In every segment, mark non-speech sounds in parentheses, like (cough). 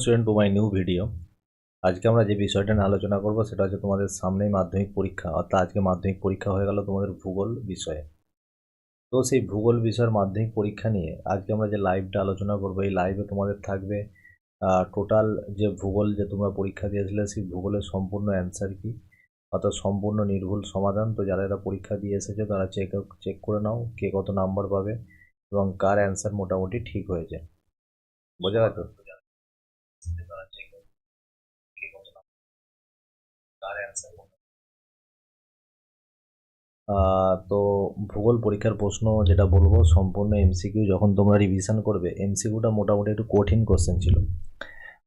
Student to my new video আজকে আমরা যে বিষয়টা নিয়ে আলোচনা করব সেটা হচ্ছে তোমাদের সামনেই মাধ্যমিক পরীক্ষা, অর্থাৎ আজকে মাধ্যমিক পরীক্ষা হয়ে গেল তোমাদের ভূগোল বিষয়ে। তো সেই ভূগোল বিষয়ের মাধ্যমিক পরীক্ষা নিয়ে আজকে আমরা যে লাইভটা আলোচনা করব, এই লাইভে তোমাদের থাকবে টোটাল যে ভূগোল যে তোমরা পরীক্ষা দিয়েছিলে, সেই ভূগোলের সম্পূর্ণ অ্যান্সার কি? অর্থাৎ সম্পূর্ণ নির্ভুল সমাধান। তো যারা এরা পরীক্ষা দিয়ে এসেছে, তারা চেক চেক করে নাও কে কত নাম্বার পাবে এবং কার অ্যান্সার মোটামুটি ঠিক হয়েছে। বোঝা গেল? তো ভূগোল পরীক্ষার প্রশ্ন যেটা বলব, সম্পূর্ণ এমসিকিউ যখন তোমরা রিভিশন করবে এমসিকিউটা মোটামুটি একটু কঠিন কোশ্চেন ছিল।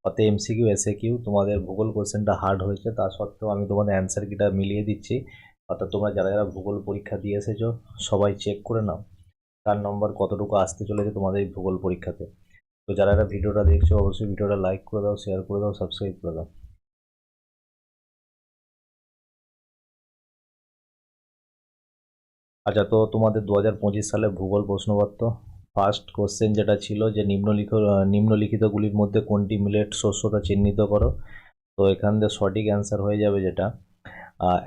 অর্থাৎ এমসিকিউ এসে কিউ তোমাদের ভূগোল কোশ্চেনটা হার্ড হয়েছে, তা সত্ত্বেও আমি তোমাদের অ্যান্সার কিটা মিলিয়ে দিচ্ছি। অর্থাৎ তোমরা যারা যারা ভূগোল পরীক্ষা দিয়ে এসেছ, সবাই চেক করে নাও। তার নম্বর কতটুকু আসতে চলেছে তোমাদের এই ভূগোল পরীক্ষাতে। তো যারা যারা ভিডিওটা দেখছ, অবশ্যই ভিডিওটা লাইক করে দাও শেয়ার করে দাও সাবস্ক্রাইব করে দাও। আচ্ছা তো তোমাদের দু হাজার পঁচিশ সালে ভূগোল প্রশ্নপত্র ফার্স্ট কোশ্চেন যেটা ছিল যে নিম্নলিখিত নিম্নলিখিতগুলির মধ্যে কোনটি মিলেট শস্যতা চিহ্নিত করো? তো এখান থেকে সঠিক অ্যান্সার হয়ে যাবে যেটা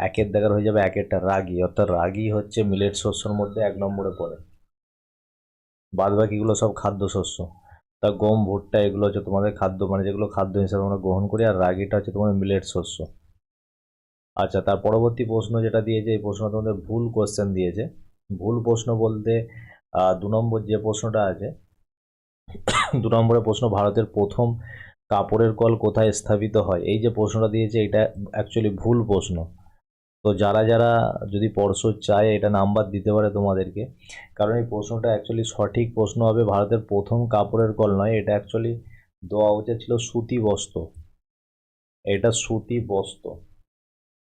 একের দেখার হয়ে যাবে একেরটা রাগি, অর্থাৎ রাগি হচ্ছে মিলেট শস্যর মধ্যে এক নম্বরে পড়ে। বাদ বাকিগুলো সব খাদ্য শস্য। তা গম, ভুট্টা এগুলো হচ্ছে তোমাদের খাদ্য মানে যেগুলো খাদ্য হিসাবে আমরা গ্রহণ করি, আর রাগিটা হচ্ছে তোমাদের মিলেট শস্য। আচ্ছা তার পরবর্তী প্রশ্ন যেটা দিয়েছে, এই প্রশ্ন তোমাদের ভুল কোশ্চেন দিয়েছে। ভুল প্রশ্ন বলতে দু নম্বর যে প্রশ্নটা আছে, (coughs) দু নম্বরের প্রশ্ন, ভারতের প্রথম কাপড়ের কল কোথায় স্থাপিত হয়? এই যে প্রশ্নটা দিয়েছে, এটা অ্যাকচুয়ালি ভুল প্রশ্ন। তো যারা যারা যদি পর্ষদ চায়, এটা নাম্বার দিতে পারে তোমাদেরকে। কারণ এই প্রশ্নটা অ্যাকচুয়ালি সঠিক প্রশ্ন হবে, ভারতের প্রথম কাপড়ের কল নয়, এটা অ্যাকচুয়ালি দেওয়া উচিত ছিল সুতি বস্ত্র এটা সুতি বস্ত্র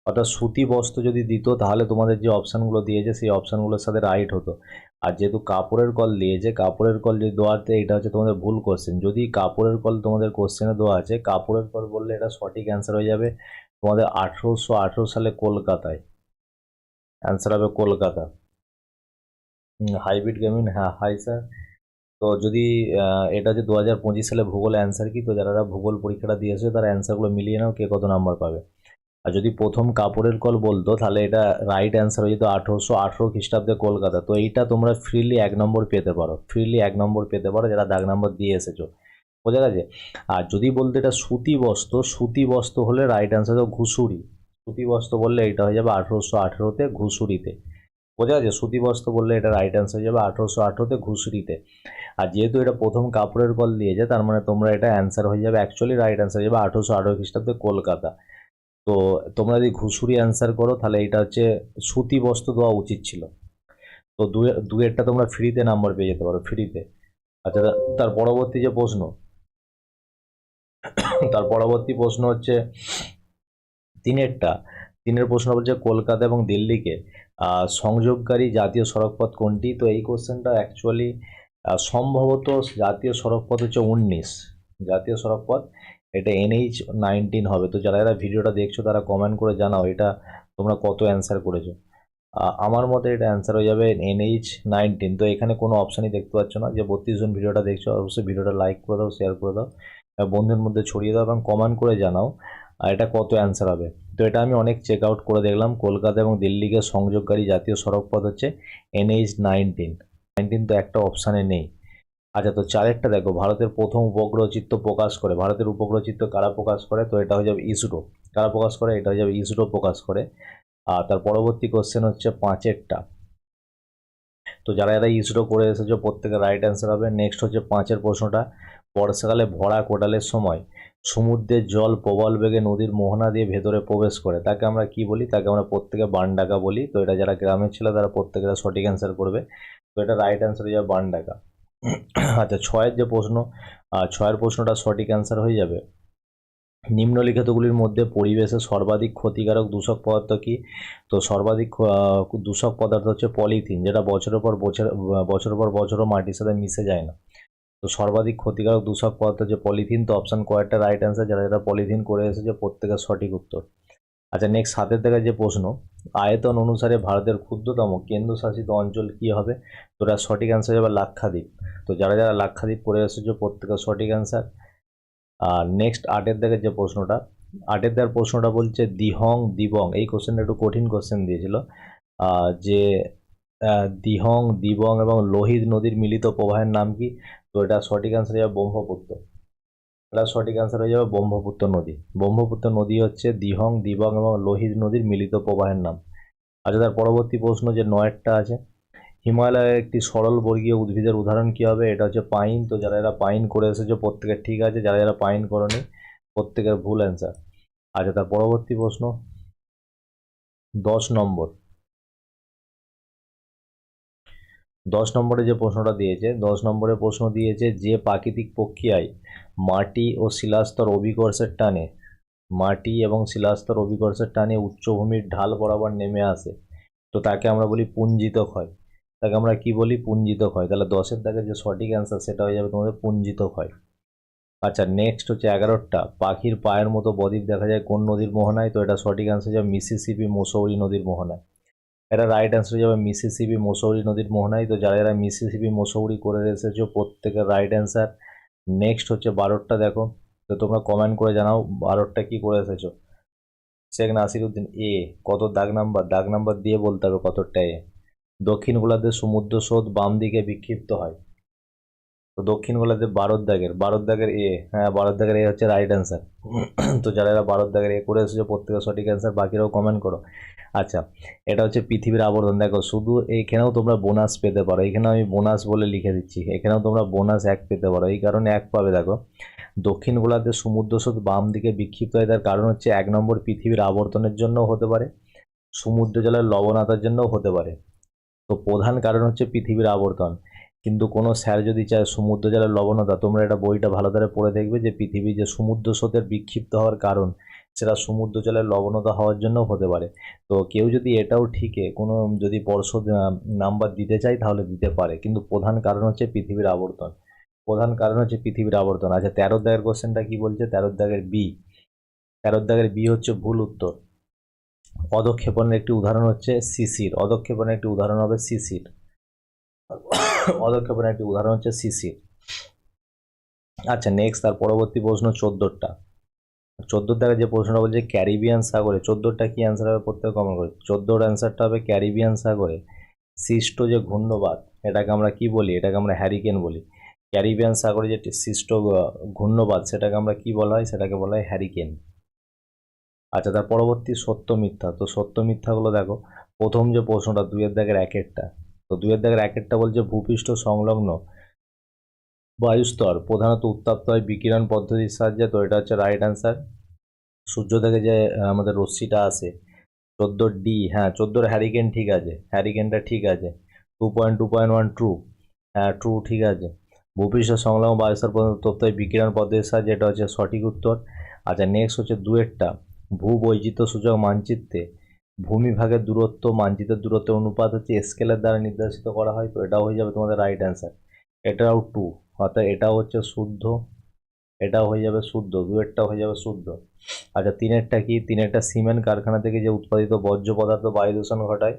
অর্থাৎ সুতি বস্ত্র যদি দিত, তাহলে তোমাদের যে অপশানগুলো দিয়েছে, সেই অপশানগুলোর সাথে রাইট হতো। আর যেহেতু কাপড়ের কল দিয়েছে, কাপড়ের কল যদি দেওয়াতে, এটা হচ্ছে তোমাদের ভুল কোশ্চেন যদি কাপড়ের কল তোমাদের কোশ্চেনে দেওয়া আছে, কাপড়ের কল বললে এটা সঠিক অ্যান্সার হয়ে যাবে তোমাদের আঠেরোশো আঠেরো সালে কলকাতায়। অ্যান্সার হবে কলকাতা। হাইব্রিড গেমিং হ্যাঁ হাই স্যার তো যদি এটা যে দু হাজার পঁচিশ সালে ভূগোল অ্যান্সার কি, তো যারা ভূগোল পরীক্ষাটা দিয়েছে, তারা অ্যান্সারগুলো মিলিয়ে নাও, কে কত নাম্বার পাবে। আর যদি প্রথম কাপড়ের কল বলতো, তাহলে এটা রাইট অ্যান্সার হয়ে যেত আঠেরোশো আঠেরো খ্রিস্টাব্দে কলকাতা। তো এইটা তোমরা ফ্রিলি এক নম্বর পেতে পারো। ফ্রিলি এক নম্বর পেতে পারো, যারা দাগ নম্বর দিয়ে এসেছ। বোঝা গেছে? আর যদি বলতে এটা সুতি বস্ত্র সুতি বস্ত্র হলে রাইট অ্যান্সার তো ঘুষুরি। সুতি বস্ত্র বললে এটা হয়ে যাবে আঠেরোশো আঠেরোতে ঘুষুরিতে। বোঝা গেছে? সুতি বস্ত্র বললে এটা রাইট অ্যান্সার হয়ে যাবে আঠেরোশো আঠেরোতে ঘুষুরিতে। আর যেহেতু এটা প্রথম কাপড়ের কল দিয়েছে, তার মানে তোমরা এটা অ্যান্সার হয়ে যাবে অ্যাকচুয়ালি রাইট অ্যান্সার হয়ে যাবে আঠেরোশো আঠেরো খ্রিস্টাব্দে কলকাতা। তো তোমরা যদি ঘুষুরি অ্যান্সার করো, তাহলে এটা হচ্ছে সুতি বস্ত্র দেওয়া উচিত ছিল। তো দুয়েরটা তোমরা ফ্রিতে নাম্বার পেয়ে যেতে পারো ফ্রিতে আচ্ছা তার পরবর্তী যে প্রশ্ন, তার পরবর্তী প্রশ্ন হচ্ছে তিনেরটা। তিনের প্রশ্ন বলছে, কলকাতা এবং দিল্লিকে সংযোগকারী জাতীয় সড়কপথ কোনটি? তো এই কোশ্চেনটা অ্যাকচুয়ালি সম্ভবত জাতীয় সড়কপথ হচ্ছে উনিশ। জাতীয় সড়কপথ এটা এনএইচ নাইনটিন হবে। তো যারা যারা ভিডিওটা দেখছ, তারা কমেন্ট করে জানাও এটা তোমরা কত অ্যান্সার করেছ। আমার মতে এটা অ্যান্সার হয়ে যাবে এনএইচ নাইনটিন তো এখানে কোনো অপশানই দেখতে পাচ্ছ না যে বত্রিশ জন ভিডিওটা দেখছ, অবশ্যই ভিডিওটা লাইক করে দাও শেয়ার করে দাও বন্ধুদের মধ্যে ছড়িয়ে দাও এবং কমেন্ট করে জানাও এটা কত অ্যান্সার হবে। তো এটা আমি অনেক চেক আউট করে দেখলাম, কলকাতা এবং দিল্লিকে সংযোগকারী জাতীয় সড়ক পথ হচ্ছে এনএইচ নাইনটিন নাইনটিন তো একটা অপশানে নেই। আচ্ছা তো চারেরটা দেখো, ভারতের প্রথম উপগ্রহ চিত্র প্রকাশ করে, ভারতের উপগ্রহ চিত্র কারা প্রকাশ করে? তো এটা হয়ে যাবে ইসরো। কারা প্রকাশ করে? এটা হয়ে যাবে ইসরো প্রকাশ করে। আর তার পরবর্তী কোশ্চেন হচ্ছে পাঁচেরটা। তো যারা যারা ইসরো করে এসেছ, প্রত্যেকের রাইট অ্যান্সার হবে। নেক্সট হচ্ছে পাঁচের প্রশ্নটা। বর্ষাকালে ভরা কোটালের সময় সমুদ্রের জল প্রবল বেগে নদীর মোহনা দিয়ে ভেতরে প্রবেশ করে। তাকে আমরা কি বলি? তাকে আমরা প্রত্যেকে বানডাকা বলি। তো এটা যারা গ্রামের ছিল, তারা প্রত্যেকেরা সঠিক অ্যান্সার করবে। তো এটা রাইট অ্যান্সার হয়ে যাবে বানডাকা। আচ্ছা ছয়ের যে প্রশ্ন ছয়ের প্রশ্নটা সঠিক অ্যান্সার হয়ে যাবে। নিম্নলিখিতগুলির মধ্যে পরিবেশে সর্বাধিক ক্ষতিকারক দূষক পদার্থ কি? তো সর্বাধিক দূষক পদার্থ হচ্ছে পলিথিন, যেটা বছরের পর বছর, বছরের পর বছরও মাটির সাথে মিশে যায় না। তো সর্বাধিক ক্ষতিকারক দূষক পদার্থ হচ্ছে পলিথিন, তো অপশান কয়েকটা রাইট অ্যান্সার যারা যারা পলিথিন করে এসেছে, প্রত্যেকের সঠিক উত্তর। আচ্ছা নেক্সট সাতের থেকে যে প্রশ্ন, আয়তন অনুসারে ভারতের ক্ষুদ্রতম কেন্দ্রশাসিত অঞ্চল কি হবে? তো এটা সঠিক অ্যান্সার যাবে লাক্ষাদ্বীপ। তো যারা যারা লাক্ষাদ্বীপ করে এসেছ, প্রত্যেকের সঠিক অ্যান্সার আর নেক্সট আটের দাগের যে প্রশ্নটা, আটের দাগের প্রশ্নটা বলছে দিহং দিবং, এই কোশ্চেনটা একটু কঠিন কোশ্চেন দিয়েছিল। যে দিহং, দিবং এবং লোহিত নদীর মিলিত প্রবাহের নাম কি? তো এটা সঠিক অ্যান্সার যাবে ব্রহ্মপুত্র। এটা সঠিক অ্যান্সার হয়ে যাবে ব্রহ্মপুত্র নদী। ব্রহ্মপুত্র নদী হচ্ছে দিহং, দিবং এবং লোহিত নদীর মিলিত প্রবাহের নাম। আচ্ছা তার পরবর্তী প্রশ্ন যে নয়েরটা আছে। হিমালয়ের একটি সরল বর্গীয় উদ্ভিদের উদাহরণ কী হবে? এটা হচ্ছে পাইন। তো যারা যারা পাইন করে এসেছে, প্রত্যেকের ঠিক আছে। যারা যারা পাইন করনি, প্রত্যেকের ভুল অ্যান্সার আচ্ছা তার পরবর্তী প্রশ্ন। দশ নম্বর। দশ নম্বরে যে প্রশ্নটা দিয়েছে, দশ নম্বরে প্রশ্ন দিয়েছে যে প্রাকৃতিক প্রক্রিয়ায় মাটি ও শিলাস্তর অভিকর্ষের টানে, মাটি এবং শিলাস্তর অভিকর্ষের টানে উচ্চভূমির ঢাল বরাবর নেমে আসে। তো তাকে আমরা বলি পুঞ্জিত ক্ষয় তাকে আমরা কি বলি? পুঞ্জিত ক্ষয় তাহলে দশের দাগের যে সঠিক অ্যান্সার সেটা হয়ে যাবে তোমাদের পুঞ্জিত ক্ষয় আচ্ছা নেক্সট হচ্ছে এগারোটা। পাখির পায়ের মতো বদ্বীপ দেখা যায় কোন নদীর মোহনায়? তো এটা সঠিক অ্যান্সার যাবে মিসিসিপি মসৌরি নদীর মোহনায়। এটা রাইট অ্যান্সার হয়ে যাবে মিসিসিপি মসৌরি নদীর মোহনায়। তো যারা যারা মিসিসিপি মসৌরি করে এসেছ প্রত্যেকের রাইট অ্যান্সার নেক্সট হচ্ছে বারোটা দেখো। তো তোমরা কমেন্ট করে জানাও বারোটা কি করে এসেছ। শেখ নাসিরুদ্দিন এ কত দাগ নাম্বার? দাগ নাম্বার দিয়ে বলতে হবে কতটা এ দক্ষিণ গোলার্ধের সমুদ্র স্রোত বাম দিকে বিক্ষিপ্ত হয়। তো দক্ষিণ গোলার্ধের বারোর দাগের। বারোর দাগের এ হ্যাঁ বারোর দাগের এ হচ্ছে রাইট অ্যান্সার (clears throat) তো যারা যারা বারোর দাগের এ করে এসেছ, প্রত্যেকের সঠিক অ্যান্সার বাকিরাও কমেন্ট করো। আচ্ছা এটা হচ্ছে পৃথিবীর আবর্তন। দেখো, শুধু এইখানেও তোমরা বোনাস পেতে পারো। এখানে আমি বোনাস বলে লিখে দিচ্ছি। এখানেও তোমরা বোনাস এক পেতে পারো। এই কারণে এক পাবে, দেখো। দক্ষিণ গোলার্ধের সমুদ্র স্রোত বাম দিকে বিক্ষিপ্ত হয়। তার কারণ হচ্ছে এক নম্বর পৃথিবীর আবর্তনের জন্যও হতে পারে, সমুদ্র জলের লবণাতার জন্যও হতে পারে। তো প্রধান কারণ হচ্ছে পৃথিবীর আবর্তন। কিন্তু কোনো স্যার যদি চায় সমুদ্র জলের লবণতা, তোমরা এটা বইটা ভালো করে পড়ে দেখবে যে পৃথিবী যে সমুদ্র স্রোতের বিক্ষিপ্ত হওয়ার কারণ সেটা সমুদ্র জলের লবণতা হওয়ার জন্যও হতে পারে। তো কেউ যদি এটাও ঠিকে, কোনো যদি পর্ষদ নাম্বার দিতে চায় তাহলে দিতে পারে। কিন্তু প্রধান কারণ হচ্ছে পৃথিবীর আবর্তন। প্রধান কারণ হচ্ছে পৃথিবীর আবর্তন। আচ্ছা তেরো দাগের কোশ্চেনটা কি বলছে? তেরো দাগের বি তেরো দাগের বি হচ্ছে ভুল উত্তর। অধক্ষেপণের একটি উদাহরণ হচ্ছে সিসির অধক্ষেপণের একটি উদাহরণ হবে সিসির অধক্ষেপণের একটি উদাহরণ হচ্ছে সিসির আচ্ছা নেক্সট তার পরবর্তী প্রশ্ন চোদ্দোরটা চোদ্দোর দাগে যে প্রশ্নটা বলছে ক্যারিবিয়ান সাগরে, চোদ্দোরটা কি অ্যান্সার হবে প্রত্যেক কমন করে? চোদ্দোর অ্যান্সারটা হবে ক্যারিবিয়ান সাগরে। সৃষ্ট যে ঘূর্ণবাদ, এটাকে আমরা কি বলি? এটাকে আমরা হ্যারিকেন বলি। ক্যারিবিয়ান সাগরে যে সৃষ্ট ঘূর্ণবাদ, সেটাকে আমরা কি বলা হয়? সেটাকে বলা হয় হ্যারিকেন আচ্ছা তার পরবর্তী সত্য মিথ্যা। তো সত্য মিথ্যাগুলো দেখো। প্রথম যে প্রশ্নটা, দুইয়ের দাগের একেরটা তো দুইয়ের দাগের একেরটা বলছে ভূপৃষ্ঠ সংলগ্ন। বায়ুস্তর। প্রধানত উত্তাপ্ত হয় বিকিরণ পদ্ধতির সাহায্যে, তো এটা হচ্ছে রাইট অ্যান্সার সূর্য থেকে যে আমাদের রশ্মিটা আসে, চোদ্দোর ডি হ্যাঁ চোদ্দোর হ্যারিকেন ঠিক আছে হ্যারিকেনটা ঠিক আছে two point two point one true হ্যাঁ ট্রু ঠিক আছে। ভূপৃষ্ঠ সংলগ্ন বায়ুস্তর পর্যন্ত উত্তপ্ত হয় বিকিরণ পদ্ধতির সাহায্যে, এটা হচ্ছে সঠিক উত্তর। আচ্ছা নেক্সট হচ্ছে দুয়েরটা ভূ বৈচিত্র্য সূচক মানচিত্রে, ভূমিভাগের দূরত্ব, মানচিত্রের দূরত্বের অনুপাত হচ্ছে স্কেলের দ্বারা নির্দেশিত করা হয়, তো এটাও হয়ে যাবে তোমাদের রাইট অ্যান্সার এটাও টু অর্থাৎ এটাও হচ্ছে শুদ্ধ, এটাও হয়ে যাবে শুদ্ধ, দুয়েরটাও হয়ে যাবে শুদ্ধ। আচ্ছা তিনেরটা কি? তিনেরটা সিমেন্ট কারখানা থেকে যে উৎপাদিত বর্জ্য পদার্থ বায়ু দূষণ ঘটায়।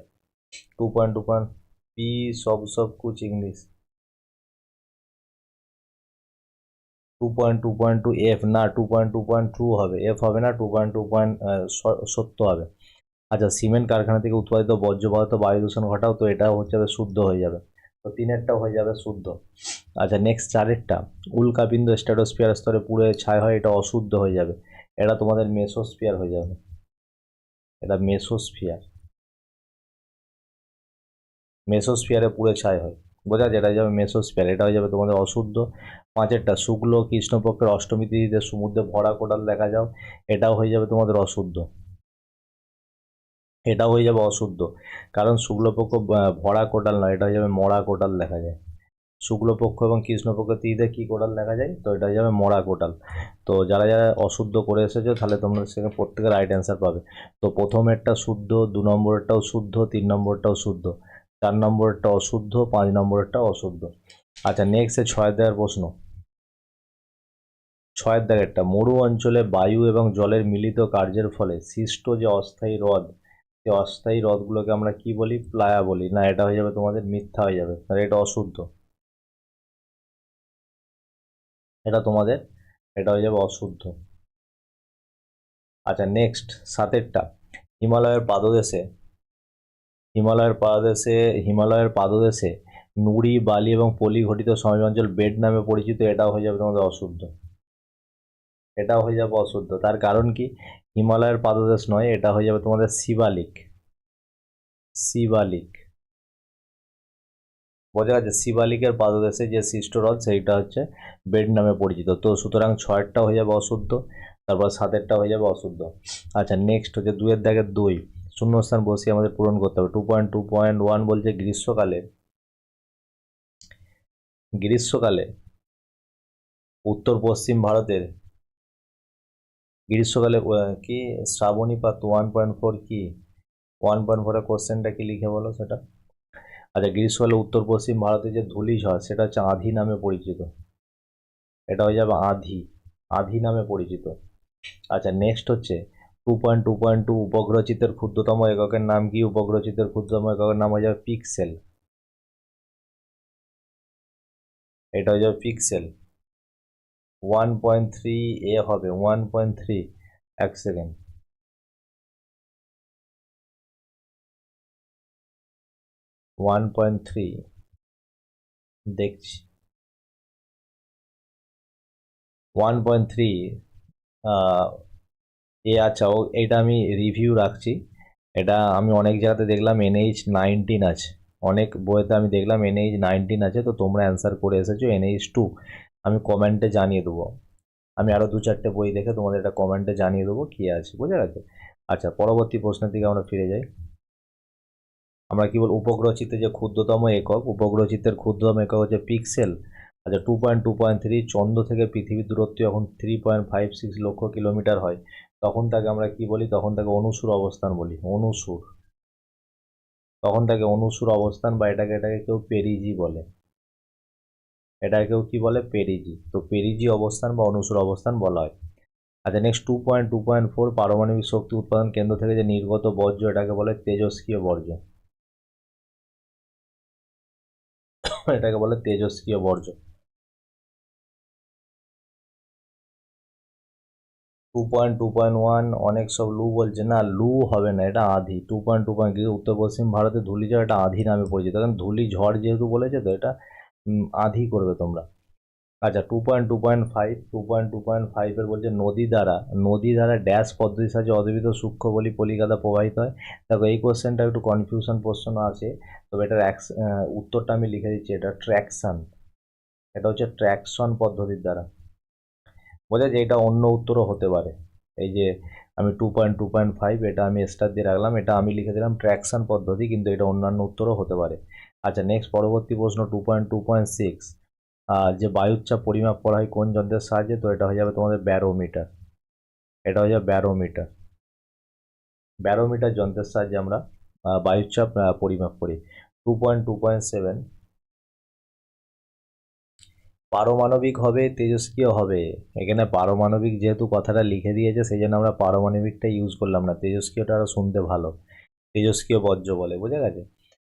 Two point two point P সব সব কুচ English. Two point two point, two F না, two point two point, two হবে। এফ হবে না, টু পয়েন্ট টু পয়েন্ট সত্য হবে। আচ্ছা সিমেন্ট কারখানা থেকে উৎপাদিত বর্জ্য পদার্থ বায়ু দূষণ ঘটাও তো এটাও হচ্ছে শুদ্ধ হয়ে যাবে। তো তিনেরটাও হয়ে যাবে শুদ্ধ। আচ্ছা নেক্সট চারেরটা। উল্কাপিণ্ড স্ট্র্যাটোস্ফিয়ার স্তরে পুড়ে ছায় হয়, এটা অশুদ্ধ হয়ে যাবে। এটা তোমাদের মেসোস্ফিয়ার হয়ে যাবে। এটা মেসোস্ফিয়ার মেসোস্ফিয়ারে পুড়ে ছাই হয়। বোঝা যায়, এটা যাবে মেসোস্ফিয়ার এটা হয়ে যাবে তোমাদের অশুদ্ধ। পাঁচেরটা, শুক্ল, কৃষ্ণপক্ষের অষ্টমী তিথিতে সমুদ্রে ভরা কোটাল দেখা যাও, এটাও হয়ে যাবে তোমাদের অশুদ্ধ। এটাও হয়ে যাবে অশুদ্ধ। কারণ শুক্লপক্ষ ভরা কোটাল নয়, এটা হয়ে যাবে মরা কোটাল দেখা যায়। শুক্লপক্ষ এবং কৃষ্ণপক্ষ তিথিতে কী কোটাল দেখা যায়? তো এটা যাবে মরা কোটাল। তো যারা যারা অশুদ্ধ করে এসেছ, তাহলে তোমরা সেখানে প্রত্যেকের রাইট অ্যান্সার পাবে। তো প্রথমেরটা শুদ্ধ, দু নম্বরেরটাও শুদ্ধ, তিন নম্বরটাও শুদ্ধ, চার নম্বরেরটা অশুদ্ধ, পাঁচ নম্বরেরটা অশুদ্ধ। আচ্ছা নেক্সট ছয় দেওয়ার প্রশ্ন। ছয়ের দাগেরটা, মরু অঞ্চলে বায়ু এবং জলের মিলিত কার্যের ফলে সৃষ্ট যে অস্থায়ী হ্রদ, সেই অস্থায়ী হ্রদগুলোকে আমরা কি বলি? প্লায়া বলি। না, এটা হয়ে যাবে তোমাদের মিথ্যা হয়ে যাবে। তাহলে এটা অশুদ্ধ। এটা তোমাদের, এটা হয়ে যাবে অশুদ্ধ। আচ্ছা নেক্সট সাতেরটা। হিমালয়ের পাদদেশে হিমালয়ের পাদদেশে হিমালয়ের পাদদেশে নুড়ি, বালি এবং পলি ঘটিত অঞ্চল বেড নামে পরিচিত, এটাও হয়ে যাবে তোমাদের অশুদ্ধ। এটাও হয়ে যাবে অশুদ্ধ। তার কারণ কি? হিমালয়ের পাদদেশ নয়, এটা হয়ে যাবে তোমাদের শিবালিক। শিবালিক। বোঝা গেছে শিবালিকের পাদদেশে যে সৃষ্টহ্রদ সেইটা হচ্ছে বেড নামে পরিচিত। তো সুতরাং ছয়েরটা হয়ে যাবে অশুদ্ধ তারপর সাতেরটা হয়ে যাবে অশুদ্ধ। আচ্ছা নেক্সট হচ্ছে দুয়ের দাগের দুই। শূন্যস্থান বসিয়ে আমাদের পূরণ করতে হবে। Two point two point one বলছে গ্রীষ্মকালে গ্রীষ্মকালে উত্তর পশ্চিম ভারতের গ্রীষ্মকালে আহ, শ্রাবণী পাত ওয়ান পয়েন্ট ফোর কি? ওয়ান পয়েন্ট ফোরের কোশ্চেনটা কি লিখে বলো সেটা? আচ্ছা গ্রীষ্মকালে উত্তর পশ্চিম ভারতে যে ধূলিঝড় সেটা হচ্ছে আধি নামে পরিচিত। এটা হয়ে যাবে আধি আধি নামে পরিচিত। আচ্ছা নেক্সট হচ্ছে two point two point two উপগ্রহ চিত্রের ক্ষুদ্রতম এককের নাম কি? উপগ্রহচিত্রের ক্ষুদ্রতম এককের নাম হয়ে যাবে পিক্সেল। এটা হয়ে যাবে পিক্সেল। ওয়ান পয়েন্ট থ্রি এ হবে ওয়ান পয়েন্ট থ্রি এক সেকেন্ড ওয়ান পয়েন্ট থ্রি দেখছি। ওয়ান পয়েন্ট থ্রি এ আচ্ছা ও, এটা আমি রিভিউ রাখছি। এটা আমি অনেক জায়গাতে দেখলাম এনএইচ নাইনটিন আছে। অনেক বইতে আমি দেখলাম এনএইচ নাইনটিন আছে, তো তোমরা অ্যান্সার করে এসেছ এনএইচ টু আমি কমেন্টে জানিয়ে দেবো। আমি আরও দু চারটে বই দেখে তোমাদের এটা কমেন্টে জানিয়ে দেবো কী আছে, বুঝে গেছে? আচ্ছা পরবর্তী প্রশ্নের দিকে আমরা ফিরে যাই। আমরা কি বল উপগ্রহ চিত্রে যে ক্ষুদ্রতম একক উপগ্রহ চিত্রের ক্ষুদ্রতম একক হচ্ছে পিক্সেল। আচ্ছা two point two point three চন্দ্র থেকে পৃথিবীর দূরত্ব যখন থ্রি পয়েন্ট ফাইভ সিক্স লক্ষ কিলোমিটার হয়, তখন তাকে আমরা কি বলি? তখন তাকে অনুসুর অবস্থান বলি, অনুসুর। তখন তাকে অনুসুর অবস্থান বা এটাকে এটাকে কেউ পেরিজি বলে। এটাকে কেউ কি বলে? পেরিজি। তো পেরিজি অবস্থান বা অনুসুর অবস্থান বলা হয়। আচ্ছা next two point two point four পারমাণবিক শক্তি উৎপাদন কেন্দ্র থেকে যে নির্গত বর্জ্য, এটাকে বলে তেজস্ক্রিয় বর্জ্য। এটাকে বলে তেজস্ক্রিয় বর্জ্য। Two point two point one অনেক সব লু বলছে। না, লু হবে না, এটা আধি। টু পয়েন্ট টু পয়েন্ট কিন্তু উত্তর পশ্চিম ভারতে ধূলিঝড় এটা আধি নামে পরিচিত। কারণ ধুলি ঝড় যেহেতু বলেছে তো এটা আধি করবে তোমরা। আচ্ছা two point two point five two point two point ফাইভের বলছে নদী দ্বারা নদী দ্বারা ড্যাশ পদ্ধতির সাহায্যে অদ্বিত সূক্ষ্ম বলি পলিকাদা প্রবাহিত হয়। দেখো, এই কোশ্চেনটা একটু কনফিউশন প্রশ্ন আছে, তবে এটার উত্তরটা আমি লিখে দিচ্ছি, এটা ট্র্যাকশন এটা হচ্ছে ট্র্যাকশন পদ্ধতির দ্বারা। বোঝা যায় এটা অন্য উত্তরও হতে পারে। এই যে আমি two point two point five এটা আমি স্টার দিয়ে রাখলাম, এটা আমি লিখে দিলাম ট্র্যাকশন পদ্ধতি, কিন্তু এটা অন্যান্য উত্তরও হতে পারে। আচ্ছা নেক্সট পরবর্তী প্রশ্ন two point two point six যে বায়ুচাপ পরিমাপ করা হয় কোন যন্ত্রের সাহায্যে তো এটা হয়ে যাবে তোমাদের ব্যারোমিটার। এটা হয়ে যাবে ব্যারোমিটার। ব্যারোমিটার যন্ত্রের সাহায্যে আমরা বায়ুচাপ আহ, পরিমাপ করি। Two point two point seven পারমাণবিক হবে তেজস্ক্রিয় হবে। এখানে পারমাণবিক যেহেতু কথাটা লিখে দিয়েছে সেই জন্য আমরা পারমাণবিকটা ইউজ করলাম না। তেজস্ক্রিয়টা আরও শুনতে ভালো। তেজস্ক্রিয় বর্জ্য বলে বুঝে গেছে?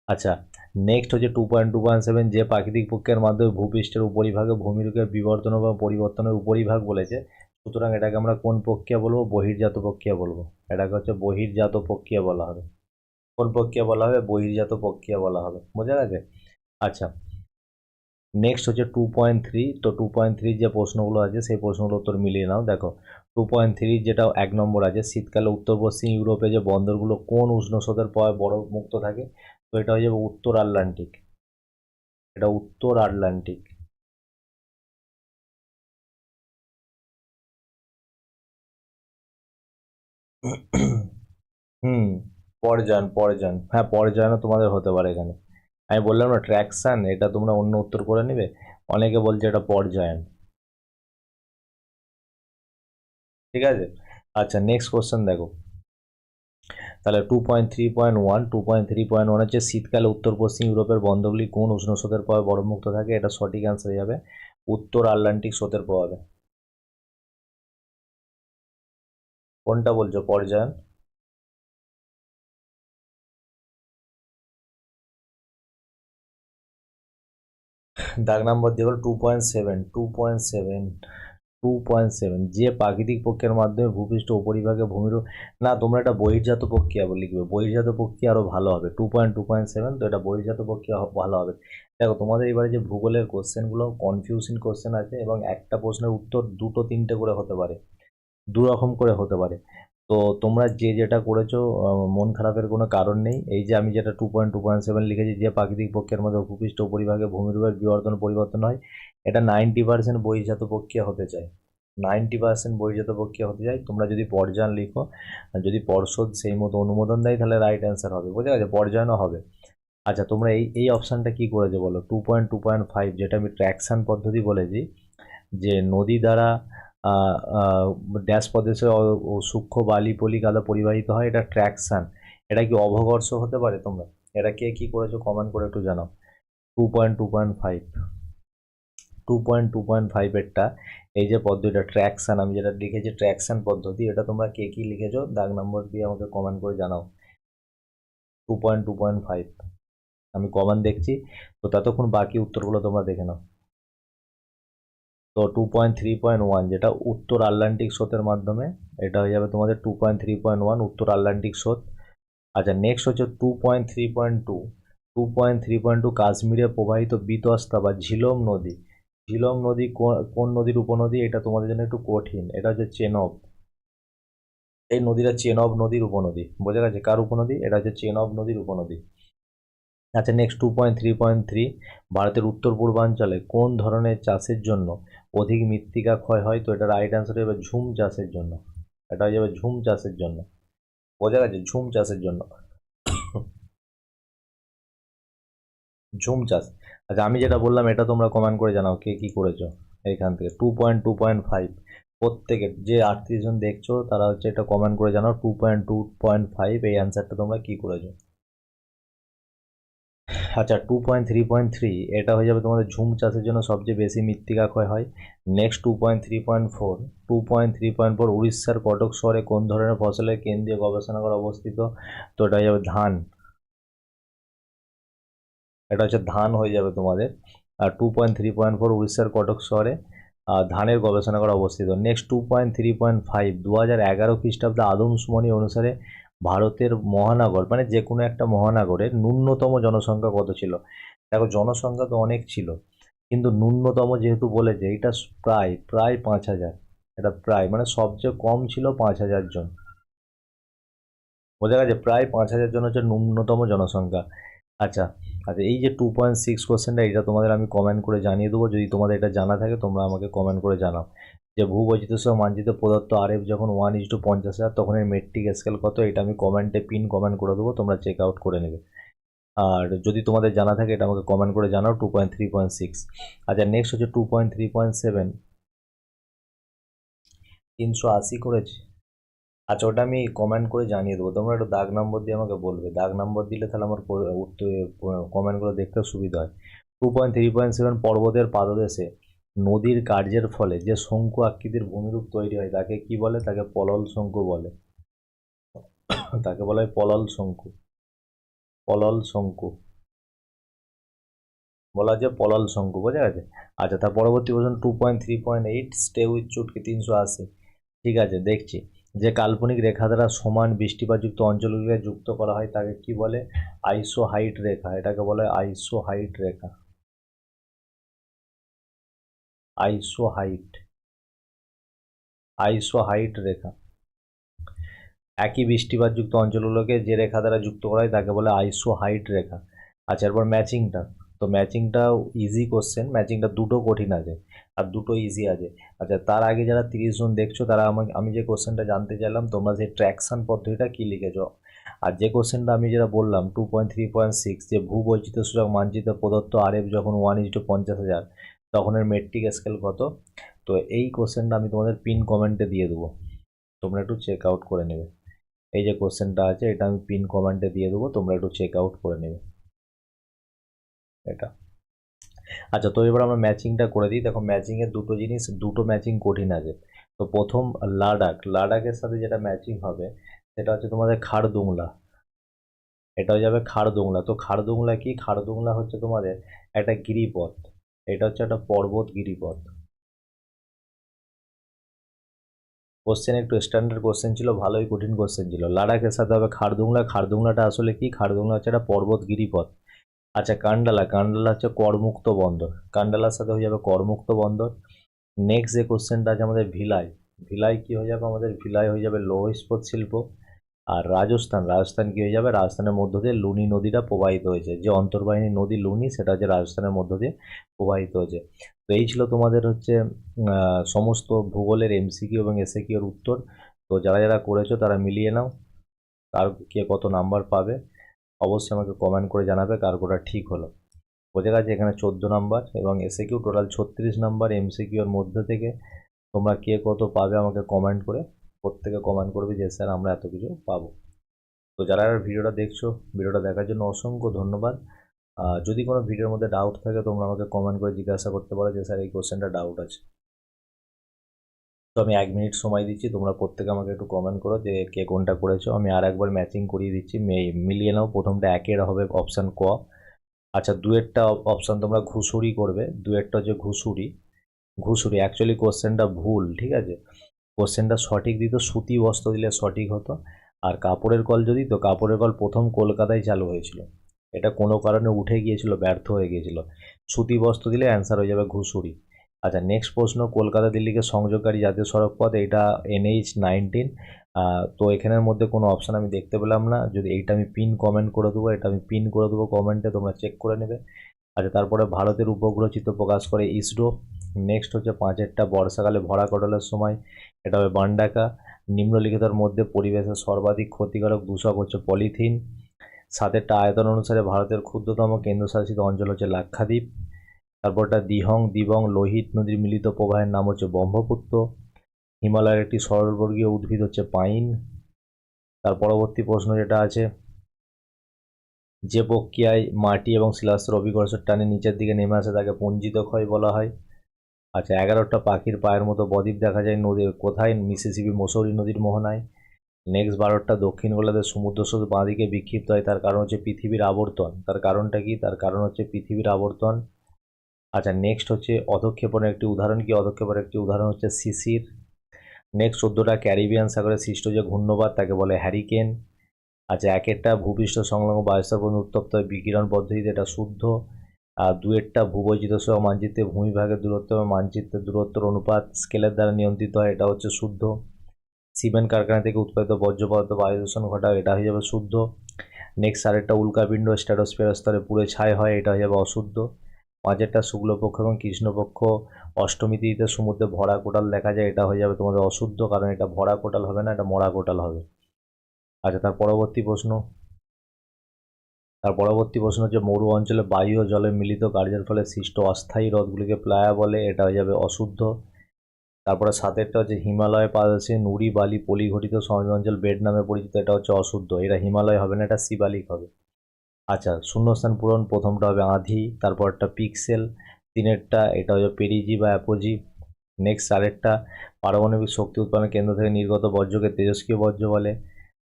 আচ্ছা নেক্সট হচ্ছে two point two point seven যে প্রাকৃতিক প্রক্রিয়ার মাধ্যমে ভূপৃষ্ঠের উপরিভাগে ভূমিরূপের বিবর্তন বা পরিবর্তনের উপরিভাগ বলেছে। সুতরাং এটাকে আমরা কোন প্রক্রিয়া বলব? বহির্জাত প্রক্রিয়া বলব। এটাকে হচ্ছে বহির্জাত প্রক্রিয়া বলা হবে। কোন প্রক্রিয়া বলা হবে? বহির্জাত প্রক্রিয়া বলা হবে। বোঝা গেছে? আচ্ছা। নেক্সট হচ্ছে টু পয়েন্ট থ্রি তো টু পয়েন্ট থ্রি যে প্রশ্নগুলো আছে, সেই প্রশ্নগুলো উত্তর মিলিয়ে নাও। দেখো টু পয়েন্ট থ্রি যেটা এক নম্বর আছে, শীতকালে উত্তর পশ্চিম ইউরোপে যে বন্দরগুলো কোন উষ্ণ স্রোতের পয় বরফ মুক্ত থাকে? তো এটা হয়ে যাবে উত্তর আটলান্টিক। এটা উত্তর আটলান্টিক। হুম পর্যায়ন পর্যায়ন হ্যাঁ পর্যায়নও তোমাদের হতে পারে এখানে। আমি বললাম না, ট্র্যাকশন, এটা তোমরা অন্য উত্তর করে নেবে? অনেকে বলছে এটা পর্যায়ন ঠিক আছে? আচ্ছা নেক্সট কোশ্চেন দেখো। তাহলে two point three point one two point three point one হচ্ছে শীতকালে উত্তর পশ্চিম ইউরোপের বন্দরগুলি কোন উষ্ণ স্রোতের প্রভাবে বরফমুক্ত থাকে? এটা সঠিক অ্যান্সার যাবে। উত্তর আটলান্টিক স্রোতের প্রভাবে। কোনটা বলছো? পর্যায়ন। দাগ নাম্বার দিয়ে two point seven two point seven two point seven যে প্রাকৃতিক প্রক্রিয়ার মাধ্যমে ভূপৃষ্ঠ উপরিভাগে ভূমির না, তোমরা এটা বহির্জাত প্রক্রিয়া লিখবে। বহির্জাত প্রক্রিয়া আরও ভালো হবে two point two point seven তো এটা বহির্জাত প্রক্রিয়া ভালো হবে। দেখো, তোমাদের এবারে যে ভূগোলের কোশ্চেনগুলো কনফিউশন কোশ্চেন আছে এবং একটা প্রশ্নের উত্তর দুটো তিনটে করে হতে পারে দু রকম করে হতে পারে। তো তোমরা যে যেটা করেছ মন খারাপের কোনো কারণ নেই। এই যে আমি যেটা two point two point seven লিখেছি যে প্রাকৃতিক পক্ষের মধ্যে ভূপৃষ্ঠ উপরিভাগে ভূমিরূপের বিবর্তন পরিবর্তন হয়, এটা নাইনটি পার্সেন্ট বহির্জাত প্রক্রিয়া হতে চায়। নাইনটি পার্সেন্ট বহির্জাত প্রক্রিয়া হতে চায়। তোমরা যদি পর্যায়ন লিখো যদি পর্ষদ সেই মতো অনুমোদন দেয়, তাহলে রাইট অ্যান্সার হবে। বোঝা গেছে পর্যায়নও হবে। আচ্ছা তোমরা এই এই অপশানটা কী করেছ বলো? Two point two point five যেটা আমি ট্র্যাকশান পদ্ধতি বলেছি, যে নদী দ্বারা ড্যাশ প্রদেশে সূক্ষ্ম বালি পলি কাদা পরিবাহিত হয়, এটা ট্র্যাকশান। এটা কি অবঘর্ষ হতে পারে তোমরা? এটা কে কী করেছ কমেন্ট করে একটু জানাও। Two point two point five. Two point two point ফাইভেরটা এই যে পদ্ধতিটা ট্র্যাকশান, আমি যেটা লিখেছি, ট্র্যাকশান পদ্ধতি, এটা তোমরা কে কী লিখেছো? দাগ নম্বর দিয়ে আমাকে কমেন্ট করে জানাও। Two point two point five. আমি কমেন্ট দেখছি, তো ততক্ষণ বাকি উত্তরগুলো তোমরা দেখে নাও। তো two point three point one যেটা উত্তর আটলান্টিক স্রোতের মাধ্যমে, এটা হয়ে যাবে তোমাদের two point three point one উত্তর আটলান্টিক স্রোত। আচ্ছা নেক্সট হচ্ছে two point three point two two point three point two কাশ্মীরে প্রবাহিত বিতস্তা বা ঝিলম নদী। ঝিলম নদী কোন নদীর উপনদী? এটা তোমাদের জন্য একটু কঠিন। এটা হচ্ছে চেনব। এই নদীটা চেনব নদীর উপনদী। বোঝা গেছে কার উপনদী? এটা হচ্ছে চেনব নদীর উপনদী। আচ্ছা next two point three point three ভারতের উত্তর পূর্বাঞ্চলে কোন ধরনের চাষের জন্য অধিক মৃত্তিকা ক্ষয় হয়? তো এটা রাইট অ্যান্সার হয়ে যাবে ঝুম চাষের জন্য। এটা হয়ে যাবে ঝুম চাষের জন্য। বোঝা গেছে? ঝুম চাষের জন্য। ঝুম চাষ। আচ্ছা আমি যেটা বললাম, এটা তোমরা কমেন্ট করে জানাও কে কী করেছ এইখান থেকে। Two point two point five প্রত্যেকের যে আটত্রিশ জন দেখছ, তারা হচ্ছে এটা কমেন্ট করে জানাও। Two point two point five এই অ্যান্সারটা তোমরা কী করেছ? আচ্ছা two point three point three এটা হয়ে যাবে তোমাদের ঝুম চাষের জন্য সবচেয়ে বেশি মৃত্তিকা ক্ষয় হয়। Next two point three point four two point three point four উড়িষ্যার কটক শহরে কোন ধরনের ফসলের কেন্দ্রীয় গবেষণাগার অবস্থিত? তো এটা হয়ে যাবে ধান। এটা হচ্ছে ধান হয়ে যাবে তোমাদের। আর two point three point four উড়িষ্যার কটক শহরে ধানের গবেষণাগার অবস্থিত। Next two point three point five দু হাজার এগারো খ্রিস্টাব্দে আদমশুমানি অনুসারে ভারতের মহানগর মানে যে কোনো একটা মহানগরের ন্যূনতম জনসংখ্যা কত ছিল? দেখো, জনসংখ্যা তো অনেক ছিল, কিন্তু ন্যূনতম যেহেতু বলেছে, এটা প্রায় প্রায় পাঁচ হাজার। এটা প্রায় মানে সবচেয়ে কম ছিল পাঁচ হাজার জন। বোঝা গেছে? প্রায় পাঁচ হাজার জন হচ্ছে ন্যূনতম জনসংখ্যা। আচ্ছা আচ্ছা এই যে টু পয়েন্ট সিক্স কোশ্চেনটা এটা তোমাদের আমি কমেন্ট করে জানিয়ে দেবো। যদি তোমাদের এটা জানা থাকে, তোমরা আমাকে কমেন্ট করে জানাও। যে ভূবৈচিত্র্য সহ মানচিত্র প্রদত্ত আরএফ যখন ওয়ান ইজ টু পঞ্চাশ হাজার, তখন এর মেট্রিক স্কেল কত? এটা আমি কমেন্টে পিন কমেন্ট করে দেবো, তোমরা চেক আউট করে নেবে। আর যদি তোমাদের জানা থাকে, এটা আমাকে কমেন্ট করে জানাও two point three point six আচ্ছা নেক্সট হচ্ছে two point three point seven তিনশো আশি করেছে। আচ্ছা ওটা আমি কমেন্ট করে জানিয়ে দেবো। তোমরা একটু দাগ নম্বর দিয়ে আমাকে বলবে। দাগ নম্বর দিলে তাহলে আমার কমেন্টগুলো দেখতে সুবিধা হয়। Two point three point seven পর্বতের পাদদেশে নদীর কার্যের ফলে যে শঙ্কু আকৃতির ভূমিরূপ তৈরি হয়, তাকে কি বলে? তাকে পলল শঙ্কু বলে। তাকে বলা হয় পলল শঙ্কু। পলল শঙ্কু। বলা যে পলল শঙ্কু, বোঝা গেছে? আচ্ছা তার পরবর্তী প্রশ্ন two point three point eight stay with চুটকি তিনশো আশি। ঠিক আছে, দেখছি। যে কাল্পনিক রেখা দ্বারা সমান বৃষ্টিপাতযুক্ত অঞ্চলগুলিকে যুক্ত করা হয়, তাকে কি বলে? আইসো হাইট রেখা। এটাকে বলে আইসো হাইট রেখা। আইসো হাইট আইসো হাইট রেখা। একই বৃষ্টিপাতযুক্ত অঞ্চলগুলোকে যে রেখা দ্বারা যুক্ত করা হয়, তাকে বলে আইসো হাইট রেখা। আচ্ছা এরপর ম্যাচিংটা তো ম্যাচিংটাও ইজি কোশ্চেন ম্যাচিংটা দুটো কঠিন আছে, আর দুটো ইজি আছে। আচ্ছা তার আগে যারা তিরিশ জন দেখছ, তারা আমাকে আমি যে কোশ্চেনটা জানতে চাইলাম, তোমরা সেই ট্র্যাকশন পদ্ধতিটা কী লিখেছো? আর যে কোশ্চেনটা আমি যেটা বললাম two point three point six যে ভূবৈচিত্র্য সূচক মানচিত্র প্রদত্ত আরএফ যখন ওয়ান ইজ টু পঞ্চাশ হাজার তখন এর মেট্রিক স্কেল কত? তো এই কোশ্চেনটা আমি তোমাদের পিন কমেন্টে দিয়ে দেবো। তোমরা একটু চেক আউট করে নেবে। এই যে কোশ্চেনটা আছে, এটা আমি পিন কমেন্টে দিয়ে দেবো, তোমরা একটু চেক আউট করে নেবে। এটা। আচ্ছা তো এবার আমরা ম্যাচিংটা করে দিই। দেখো ম্যাচিংয়ের দুটো জিনিস, দুটো ম্যাচিং কঠিন আছে। তো প্রথম লাডাখ লাডাখের সাথে যেটা ম্যাচিং হবে, সেটা হচ্ছে তোমাদের খাড়দুংলা এটা হয়ে যাবে খাড়দুংলা তো খাড়দুংলা কি? খাড়দুংলা হচ্ছে তোমাদের একটা গিরিপথ। এটা হচ্ছে একটা পর্বত গিরিপথ। কোশ্চেন একটু স্ট্যান্ডার্ড কোশ্চেন ছিল, ভালোই কঠিন কোশ্চেন ছিল। লাডাখের সাথে হবে খারদুংলা। খারদুংলাটা আসলে কি? খারদুংলা হচ্ছে একটা পর্বত গিরিপথ। আচ্ছা কান্ডালা। কান্ডালা হচ্ছে করমুক্ত বন্দর। কান্ডালার সাথে হয়ে যাবে করমুক্ত বন্দর। নেক্সট যে কোশ্চেনটা আছে আমাদের ভিলাই। ভিলাই কি হয়ে যাবে? আমাদের ভিলাই হয়ে যাবে লৌহ ইস্পাত শিল্প। আর রাজস্থান রাজস্থান কি হয়ে যাবে? রাজস্থানের মধ্য দিয়ে লুনি নদীটা প্রবাহিত হয়েছে। যে অন্তর্বাহিনী নদী লুনি, সেটা হচ্ছে রাজস্থানের মধ্য দিয়ে প্রবাহিত হয়েছে। তো এই ছিল তোমাদের হচ্ছে সমস্ত ভূগোলের এমসিকিউ এবং এসএকিউর উত্তর। তো যারা যারা করেছ, তারা মিলিয়ে নাও। কার কে কত নাম্বার পাবে, অবশ্যই আমাকে কমেন্ট করে জানাবে কার কোটা ঠিক হলো। বোঝা গেছে এখানে চোদ্দ নাম্বার এবং এসএকিউ টোটাল ছত্রিশ নাম্বার এমসিকিউর মধ্যে থেকে তোমরা কে কত পাবে আমাকে কমেন্ট করে। প্রত্যেকে কমেন্ট করবে যে, স্যার, আমরা এত কিছু পাবো। তো যারা ভিডিওটা দেখছ, ভিডিওটা দেখার জন্য অসংখ্য ধন্যবাদ। যদি কোনো ভিডিওর মধ্যে ডাউট থাকে, তোমরা আমাকে কমেন্ট করে জিজ্ঞাসা করতে পারো যে, স্যার, এই কোশ্চেনটা ডাউট আছে। তো আমি এক মিনিট সময় দিচ্ছি, তোমরা প্রত্যেকে আমাকে একটু কমেন্ট করো যে, কে কোনটা করেছ? আমি আর একবার ম্যাচিং করিয়ে দিচ্ছি। মিলিয়ে নাও, প্রথমটা একের হবে অপশান ক। আচ্ছা দুয়েরটা অপশান তোমরা ঘুষুরি করবে। দুয়েরটা হচ্ছে ঘুষুরি। ঘুষুরি অ্যাকচুয়ালি কোশ্চেনটা ভুল, ঠিক আছে? কোশ্চেনটা সঠিক দিত, সুতি বস্ত্র দিলে সঠিক হতো। আর কাপড়ের কল যদি, তো কাপড়ের কল প্রথম কলকাতায় চালু হয়েছিল। এটা কোনো কারণে উঠে গিয়েছিল, ব্যর্থ হয়ে গিয়েছিল। সুতি বস্ত্র দিলে অ্যান্সার হয়ে যাবে ঘুষুরি। আচ্ছা নেক্সট প্রশ্ন, কলকাতা দিল্লিকে সংযোগকারী জাতীয় সড়ক পথ, এটা এনএইচ নাইনটিন তো এখানের মধ্যে কোনো অপশান আমি দেখতে পেলাম না। যদি এইটা আমি পিন কমেন্ট করে দেবো, এটা আমি পিন করে দেবো কমেন্টে তোমরা চেক করে নেবে। আচ্ছা তারপরে ভারতের উপগ্রহ চিত্র প্রকাশ করে ইসরো নেক্সট হচ্ছে পাঁচেরটা বর্ষাকালে ভরা কটলের সময়। এটা হবে বান্ডাকা। নিম্নলিখিতর মধ্যে পরিবেশের সর্বাধিক ক্ষতিকারক দূষক হচ্ছে পলিথিন। সাতেরটা আয়তন অনুসারে ভারতের ক্ষুদ্রতম কেন্দ্রশাসিত অঞ্চল হচ্ছে লাক্ষাদ্বীপ। তারপরটা দিহং, দিবং, লোহিত নদীর মিলিত প্রবাহের নাম হচ্ছে ব্রহ্মপুত্র। হিমালয়ের একটি সরলবর্গীয় উদ্ভিদ হচ্ছে পাইন। তার পরবর্তী প্রশ্ন যেটা আছে, যে প্রক্রিয়ায় মাটি এবং শিলাস্তর অভিকর্ষের টানে নিচের দিকে নেমে আসে তাকে পঞ্জিত ক্ষয় বলা হয়। আচ্ছা এগারোটা পাখির পায়ের মতো বদ্বীপ দেখা যায় নদীর কোথায়? মিসিসিপি, মসৌরি নদীর মোহনায়। নেক্সট বারোটা দক্ষিণ গোলার্ধের সমুদ্র স্রোত বাঁদিকে বিক্ষিপ্ত হয়। তার কারণ হচ্ছে পৃথিবীর আবর্তন। তার কারণটা কি? তার কারণ হচ্ছে পৃথিবীর আবর্তন। আচ্ছা নেক্সট হচ্ছে অধক্ষেপণের একটি উদাহরণ। কি অধক্ষেপণের একটি উদাহরণ হচ্ছে শিশির নেক্সট চোদ্দোটা ক্যারিবিয়ান সাগরে সৃষ্ট যে ঘূর্ণবাদ তাকে বলে হ্যারিকেন। আচ্ছা এক একটা ভূপৃষ্ঠ সংলগ্ন বায়ুস্তর উত্তপ্ত বিকিরণ পদ্ধতিতে এটা শুদ্ধ। আর দুয়েরটা ভূবৈচিত্র সহ মানচিত্রে ভূমিভাগের দূরত্ব এবং মানচিত্রের দূরত্বর অনুপাত স্কেলের দ্বারা নিয়ন্ত্রিত হয়, এটা হচ্ছে শুদ্ধ। সিমেন্ট কারখানা থেকে উৎপাদিত বর্জ্য পদার্থ বায়ু দূষণ ঘটায় এটা হয়ে যাবে শুদ্ধ। নেক্সট, আরেকটা উল্কাপিণ্ড স্ট্যাটোস্ফিয়ার স্তরে পুরো ছাই হয়, এটা হয়ে যাবে অশুদ্ধ। পাঁচেরটা শুক্লপক্ষ এবং কৃষ্ণপক্ষ, অষ্টমী তিথিতে সমুদ্রে ভরা কোটাল দেখা যায়, এটা হয়ে যাবে তোমাদের অশুদ্ধ, কারণ এটা ভরা কোটাল হবে না, এটা মরা কোটাল হবে। আচ্ছা তার পরবর্তী প্রশ্ন। তার পরবর্তী প্রশ্ন হচ্ছে, মরু অঞ্চলে বায়ু ও জলে মিলিত কার্যের ফলে সৃষ্ট অস্থায়ী হ্রদগুলিকে প্লায়া বলে এটা হয়ে যাবে অশুদ্ধ। তারপরে সাতেরটা হচ্ছে, হিমালয় পাদদেশে নুড়ি বালি পলিঘটিত সমভূমি অঞ্চল বেড নামে পরিচিত, এটা হচ্ছে অশুদ্ধ। এটা হিমালয় হবে না, এটা শিবালিক হবে। আচ্ছা শূন্যস্থান পূরণ, প্রথমটা হবে আধি, তারপরটা পিক্সেল, তিনেরটা এটা হচ্ছে পেরিজি বা অ্যাপোজি। নেক্সট চারেরটা পারমাণবিক শক্তি উৎপাদনের কেন্দ্র থেকে নির্গত বর্জ্যকে তেজস্ক্রিয় বর্জ্য বলে।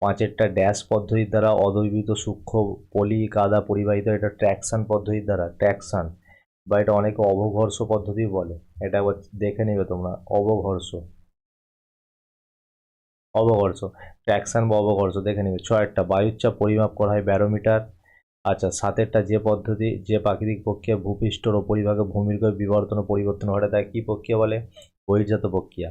পাঁচেরটা ড্যাশ পদ্ধতির দ্বারা অদ্রবীভূত সূক্ষ্ম পলি কাদা পরিবাহিত, এটা ট্র্যাকশন পদ্ধতির দ্বারা ট্র্যাকশন বা এটা অনেকে অবঘর্ষ পদ্ধতি বলে। এটা দেখে নেবে তোমরা, অবঘর্ষ। অবঘর্ষ ট্র্যাকশন বা অবঘর্ষ, দেখে নেবে। ছয়েরটা বায়ুর চাপ পরিমাপ করা হয় ব্যারোমিটার আচ্ছা সাতেরটা, যে পদ্ধতি, যে প্রাকৃতিক প্রক্রিয়া ভূপৃষ্ঠর উপরিভাগে ভূমির বিবর্তন ও পরিবর্তন ঘটে তাকে কী প্রক্রিয়া বলে? বহির্জাত প্রক্রিয়া।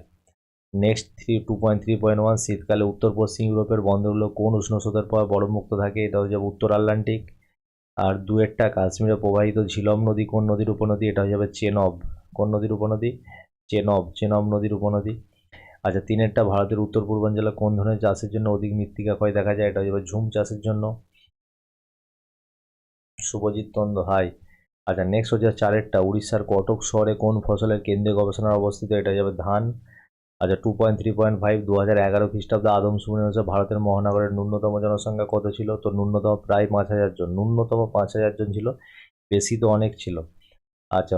Next three, two point three point one, শীতকালে উত্তর পশ্চিম ইউরোপের বন্দরগুলো কোন উষ্ণ স্রোতের পর বরফমুক্ত থাকে? এটা হয়ে যাবে উত্তর আটলান্টিক। আর দুয়েরটা কাশ্মীরে প্রবাহিত ঝিলম নদী, কোন নদীর উপনদী? এটা হয়ে যাবে চেনব। কোন নদীর উপনদী? চেনব চেনব নদীর উপনদী। আচ্ছা তিনেরটা ভারতের উত্তর পূর্বাঞ্চলে কোন ধরনের চাষের জন্য অধিক মৃত্তিকা ক্ষয় দেখা যায়? এটা হয়ে যাবে ঝুম চাষের জন্য। শুভজিৎ তন্দ হাই আচ্ছা নেক্সট হচ্ছে চারেরটা উড়িষ্যার কটক শহরে কোন ফসলের কেন্দ্রীয় গবেষণার অবস্থিত? এটা যাবে ধান। আচ্ছা two point three point five দু হাজার এগারো খ্রিস্টাব্দে আদমশুমারি অনুসারে ভারতের মহানগরের ন্যূনতম জনসংখ্যা কত ছিল? তো ন্যূনতম প্রায় পাঁচ হাজার জন, ন্যূনতম পাঁচ হাজার জন ছিল, বেশি তো অনেক ছিল। আচ্ছা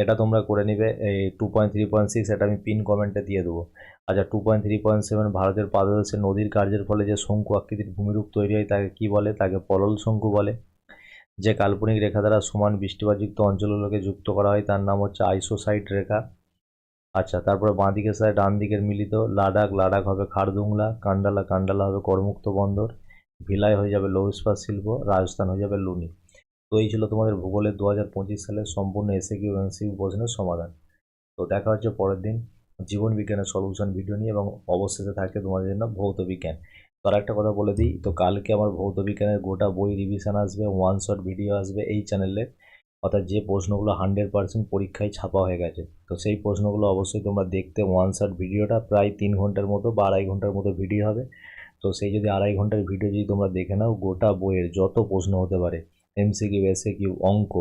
এটা তোমরা করে নিবে, এই two point three point six এটা আমি পিন কমেন্টে দিয়ে দেবো। আচ্ছা two point three point seven ভারতের পাদদেশে নদীর কার্যের ফলে যে শঙ্কু আকৃতির ভূমিরূপ তৈরি হয়, তাকে কী বলে? তাকে পলল শঙ্কু বলে। যে কাল্পনিক রেখা দ্বারা সমান বৃষ্টিপাতযুক্ত অঞ্চলগুলোকে যুক্ত করা হয়, তার নাম হচ্ছে আইসোসাইট রেখা। আচ্ছা তারপরে বাঁ দিকের সাইড ডান দিকের মিলিত, লাদাখ লাদাখ হবে খারদুংলা, কান্ডালা কান্ডালা হবে করমুক্ত বন্দর, ভিলাই হয়ে যাবে লৌহ ইস্পাত শিল্প, রাজস্থান হয়ে যাবে লুনি। তো এই ছিল তোমাদের ভূগোলের দু হাজার পঁচিশ সালের সম্পূর্ণ এসে কিউ এমসিকিউ প্রশ্নের সমাধান। তো দেখা হচ্ছে পরের দিন জীবন বিজ্ঞানের সলিউশন ভিডিও নিয়ে এবং অবশেষে থাকে তোমাদের জন্য ভৌত বিজ্ঞান। তো আর একটা কথা বলে দিই, তো কালকে আমার ভৌত বিজ্ঞানের গোটা বই রিভিশন আসবে ওয়ান শট ভিডিও আসবে এই চ্যানেলে অর্থাৎ যে প্রশ্নগুলো হান্ড্রেড পার্সেন্ট পরীক্ষায় ছাপা হয়ে গেছে। তো সেই প্রশ্নগুলো অবশ্যই তোমরা দেখতে ওয়ান শট ভিডিওটা, প্রায় তিন ঘণ্টার মতো বা আড়াই ঘণ্টার মতো ভিডিও হবে। তো সেই যদি আড়াই ঘণ্টার ভিডিও যদি তোমরা দেখে নাও, গোটা বইয়ের যত প্রশ্ন হতে পারে এমসিকিউ এসএকিউ অঙ্ক,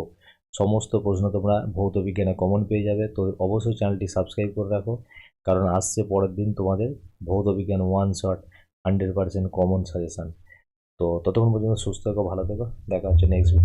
সমস্ত প্রশ্ন তোমরা ভৌত বিজ্ঞানে কমন পেয়ে যাবে। তো অবশ্যই চ্যানেলটি সাবস্ক্রাইব করে রাখো, কারণ আসছে পরের দিন তোমাদের ভৌত বিজ্ঞান one shot hundred percent common suggestion তো ততক্ষণ পর্যন্ত সুস্থ থেকো, ভালো থেকো, দেখা হচ্ছে নেক্সট ভিডিও